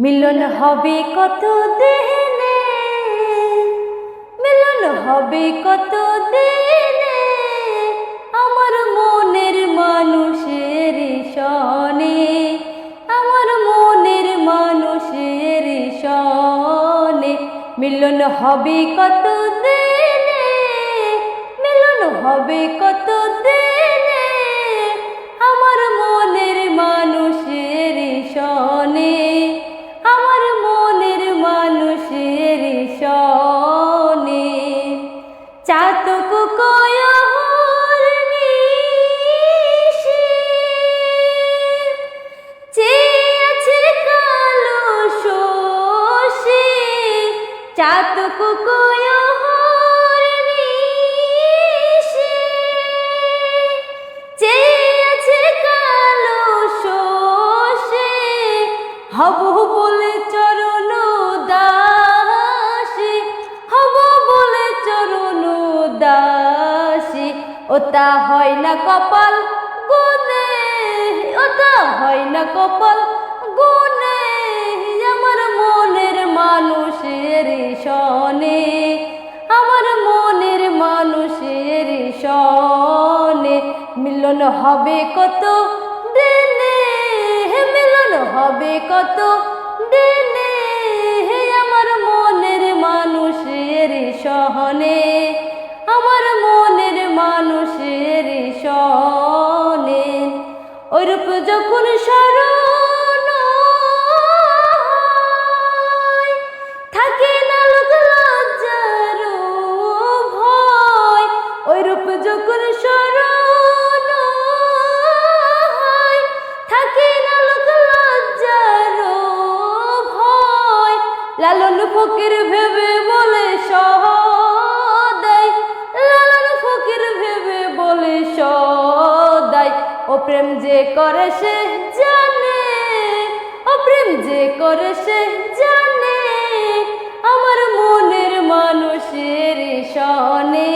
মিলন হবে কত দিনে? মিলন হবে কত দিনে? আমার মনের মানুষের সনে, আমার মনের মানুষের সনে। মিলন হবে কত দিনে? মিলন হবে কত চাতক কয়র নিশি। চেয়ে আছে কালো শোষে, হব বলে চরণ দাসী, হব বলে চরণ দাসী। ওটা হয় না কপাল গুনে ওটা হয় না কপাল মিলন হবে কত? দিনে হে মিলন হবে কত? দিনে হে আমার মনের মানুষের সহনে, আমার মনের মানুষের সহনে। ওরূপ যখন স্মরণ ফকির ভেবে বলে সদাই লালন ফকির ভেবে বলে সদাই ও প্রেম যে করে সে জানে, ও প্রেম যে করে সে জানে, আমার মনের মানুষের সনে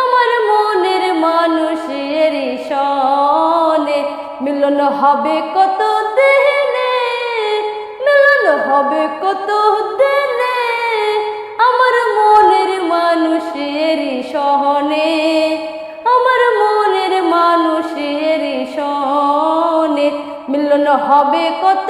আমার মনের মানুষের সনে মিলন হবে কত দিনে সহনে আমার মনের মানুষের সনে মিলন হবে কত